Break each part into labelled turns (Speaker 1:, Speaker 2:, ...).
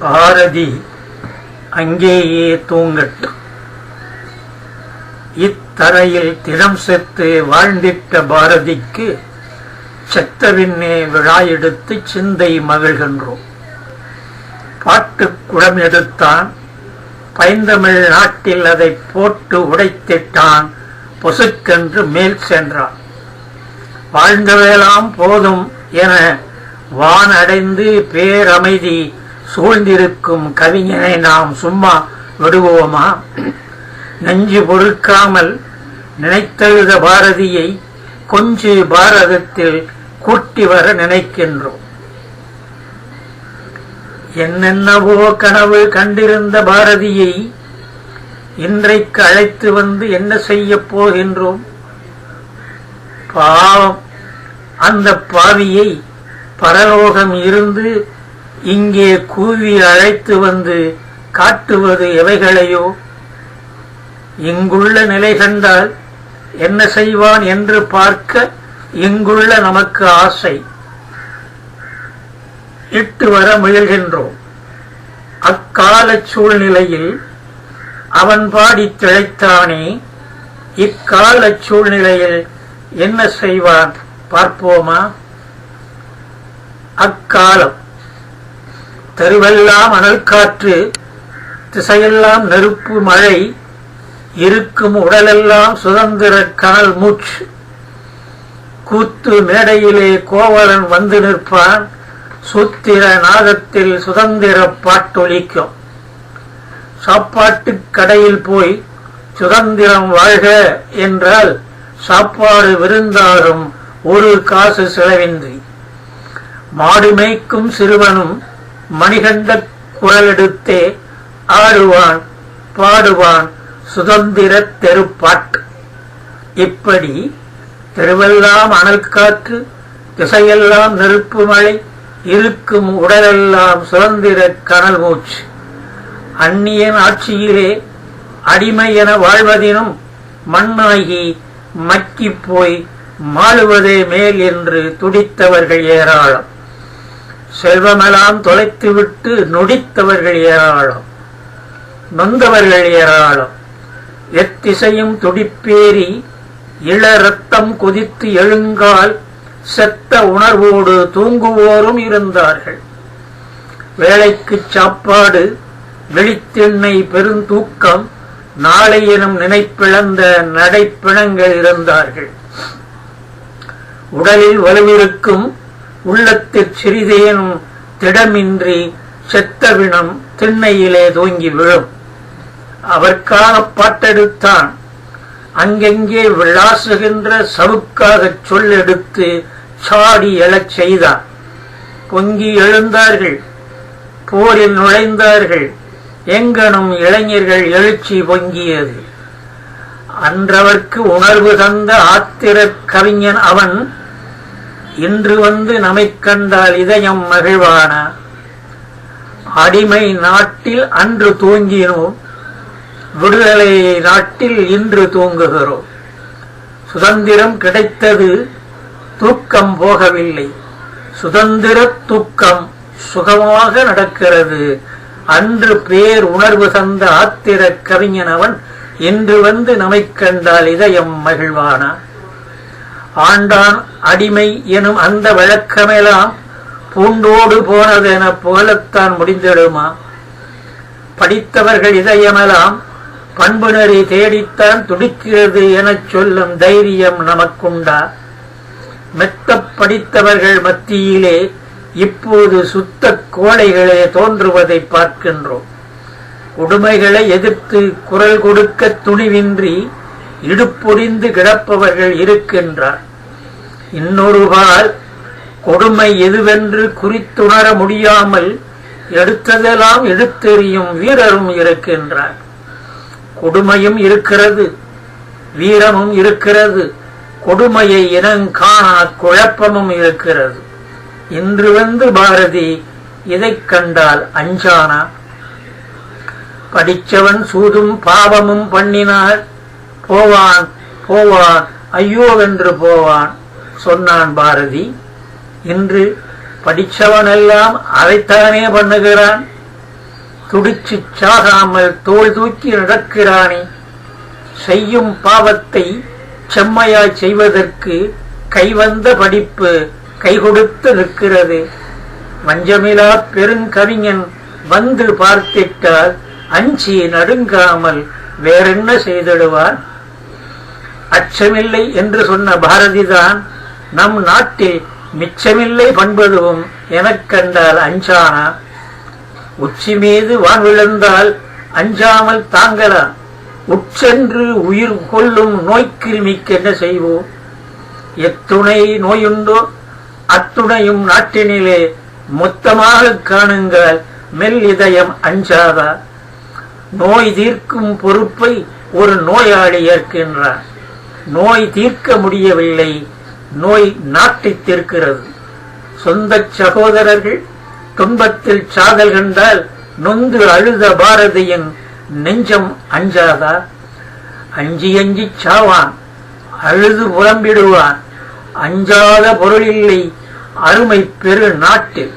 Speaker 1: பாரதி அங்கேயே தூங்கட்டும். இத்தரையில் திடம் செத்து வாழ்ந்திட்ட பாரதிக்கு செத்தவின்னே விழா எடுத்து சிந்தை மகிழ்கின்றோம். பாட்டு குடம் எடுத்தான் பைந்தமிழ் நாட்டில் அதை போட்டு உடைத்திட்டான் பொசுக்கென்று மேல் சென்றான். வாழ்ந்தவேலாம் போதும் என வானடைந்து பேரமைதி சூழ்ந்திருக்கும் கவிஞனை நாம் சும்மா விடுவோமா? நெஞ்சு பொறுக்காமல் நினைத்தெழுத பாரதியை கொஞ்சு பாரதத்தில் கூட்டி வர நினைக்கின்றோம். என்னென்னவோ கனவு கண்டிருந்த பாரதியை இன்றைக்கு அழைத்து வந்து என்ன செய்யப் போகின்றோம்? பாவம். அந்த பாவியை பரலோகம் இருந்து இங்கே கூவி அழைத்து வந்து காட்டுவது எவைகளையோ? இங்குள்ள நிலை கண்டால் என்ன செய்வான் என்று பார்க்க இங்குள்ள நமக்கு ஆசை. இட்டு வர முயல்கின்றோம். அக்கால சூழ்நிலையில் அவன் பாடித் திளைத்தானே இக்கால சூழ்நிலையில் என்ன செய்வான்? பார்ப்போமா? அக்காலம். தெருவெல்லாம் அனல் காற்று திசையெல்லாம் நெருப்பு மழை இருக்கும் உடலெல்லாம் சுதந்திர கனல் மூச்சு. கூத்து மேடையிலே கோவலன் வந்து நிற்பான் சூத்திர நாதத்தில் சுதந்திர பாட்டொலிக்கும். சாப்பாட்டு கடையில் போய் சுதந்திரம் வாழ்க என்றால் சாப்பாடு விருந்தாகும் ஒரு காசு செலவின்றி. மாடு மேய்க்கும் சிறுவனும் மணிகண்ட குரலெடுத்தே ஆடுவான் பாடுவான் சுதந்திர தெருப்பாட்டு. இப்படி தெருவெல்லாம் அனல் காற்று திசையெல்லாம் நெருப்பு மழை இருக்கும் உடலெல்லாம் சுதந்திர கனல் மூச்சு. அந்நியன் ஆட்சியிலே அடிமை என வாழ்வதினும் மண்ணாகி மக்கிப் போய் மாளுவதே மேல் என்று துடித்தவர்கள் ஏராளம். செல்வமெல்லாம் தொலைத்துவிட்டு நொடித்தவர்கள் ஏராளம் நொந்தவர்கள் ஏராளம். எத்திசையும் துடிப்பேறி இள ரத்தம் கொதித்து எழுங்கால் செத்த உணர்வோடு தூங்குவோரும் இருந்தார்கள். வேலைக்குச் சாப்பாடு வெளித்தெண்ணை பெருந்தூக்கம் நாளை எனும் நினைப்பிழந்த நடைப்பிணங்கள் இருந்தார்கள். உடலில் வலுவிருக்கும் உள்ளத்தில் சிறிதேனும் திடமின்றி செத்தவினம் திண்ணையிலே தூங்கி விழும். அவர்க்காக பாட்டெடுத்தான். அங்கெங்கே விளாசுகின்ற சவுக்காகச் சொல்லெடுத்து சாடி எழச் செய்தான். பொங்கி எழுந்தார்கள். போரில் நுழைந்தார்கள். எங்கனும் இளைஞர்கள் எழுச்சி பொங்கியது. அன்றவர்க்கு உணர்வு தந்த ஆத்திரக் கவிஞன் அவன் இன்று வந்து நமை கண்டால் இதயம் மகிழ்வான. அடிமை நாட்டில் அன்று தூங்கினோம். விடுதலை நாட்டில் இன்று தூங்குகிறோம். சுதந்திரம் கிடைத்தது தூக்கம் போகவில்லை. சுதந்திர தூக்கம் சுகமாக நடக்கிறது. அன்று பேர் உணர்வு தந்த ஆத்திர கவிஞன் அவன் இன்று வந்து நமை கண்டால் இதயம் மகிழ்வானா? ஆண்டான் அடிமை எனும் அந்த வழக்கமெல்லாம் பூண்டோடு போனதென புகழத்தான் முடிந்திடுமா படித்தவர்கள் இதயமெல்லாம் பண்பு நெறி தேடித்தான் துடிக்கிறது எனச் சொல்லும் தைரியம் நமக்குண்டா? மெத்த படித்தவர்கள் மத்தியிலே இப்போது சுத்த கோழைகளே தோன்றுவதை பார்க்கின்றோம். கொடுமைகளை எதிர்த்து குரல் கொடுக்க துணிவின்றி இடுப்பொடிந்து கிடப்பவர்கள் இருக்கின்றார். இன்னொருபால் கொடுமை எதுவென்று குறித்துணர முடியாமல் எடுத்ததெல்லாம் எடுத்தெறியும் வீரரும் இருக்கின்றார். கொடுமையும் இருக்கிறது வீரமும் இருக்கிறது கொடுமையை இனங்காணா குழப்பமும் இருக்கிறது. இன்று வந்து பாரதி இதைக் கண்டால் அஞ்சானா? படிச்சவன் சூதும் பாவமும் பண்ணினார். போவான் போவான் ஐயோவென்று போவான். சொன்னான் பாரதி. இன்று படிச்சவனெல்லாம் அதைத்தானே பண்ணுகிறான்? துடிச்சு சாகாமல் தோல் தூக்கி நடக்கிறானே. செய்யும் பாவத்தை செம்மையாய் செய்வதற்கு கைவந்த படிப்பு கை கொடுத்து நிற்கிறது. வஞ்சமிலா பெருங்கவிஞன் வந்து பார்த்திட்டால் அஞ்சி நடுங்காமல் வேறென்ன செய்திடுவார் அச்சமில்லை என்று சொன்ன பாரதிதான் நம் நாட்டில் மிச்சமில்லை பண்பதுவும் எனக் கண்டால் அஞ்சானா? உச்சி மீது வான் விழுந்தால் அஞ்சாமல் தாங்கலாம் உச்சென்று உயிர் கொள்ளும் நோய்க்கிருமிக்கு என்ன செய்வோம் எத்துணை நோயுண்டோ? அத்துணையும் நாட்டினிலே மொத்தமாக காணுங்கள் மெல் இதயம் அஞ்சாதா? நோய் தீர்க்கும் பொறுப்பை ஒரு நோயாளி ஏற்கின்றார். நோய் தீர்க்க முடியவில்லை நோய் நாட்டை தீர்க்கிறது. சொந்த சகோதரர்கள் துன்பத்தில் சாதல் கண்டால் நொந்து அழுத பாரதியின் நெஞ்சம் அஞ்சாதா? அஞ்சி அஞ்சி சாவான் அழுது புலம்பிடுவான். அஞ்சாத பொருளில்லை அருமை பெரு நாட்டில்.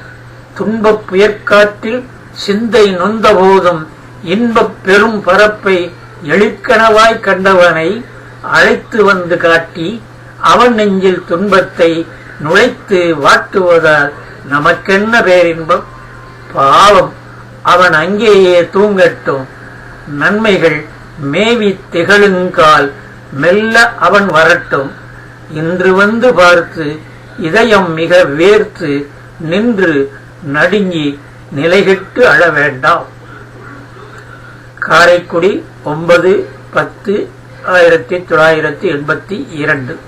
Speaker 1: துன்பப் புயற்காற்றில் சிந்தை நொந்த போதும் இன்பப் பெரும் பரப்பை எழுக்கணவாய் கண்டவனை அழைத்து வந்து காட்டி அவன் நெஞ்சில் துன்பத்தை நுழைத்து வாட்டுவதால் நமக்கென்ன பேரின்பம்? பாவம். அவன் அங்கேயே தூங்கட்டும். நன்மைகள் மேவி திகழுங்கால் மெல்ல அவன் வரட்டும். இன்று வந்து பார்த்து இதயம் மிக வேர்த்து நின்று நடுங்கி நிலைகெட்டு அழ வேண்டாம். காரைக்குடி ஒன்பது பத்து ஆயிரத்தி தொள்ளாயிரத்தி எண்பத்தி இரண்டு.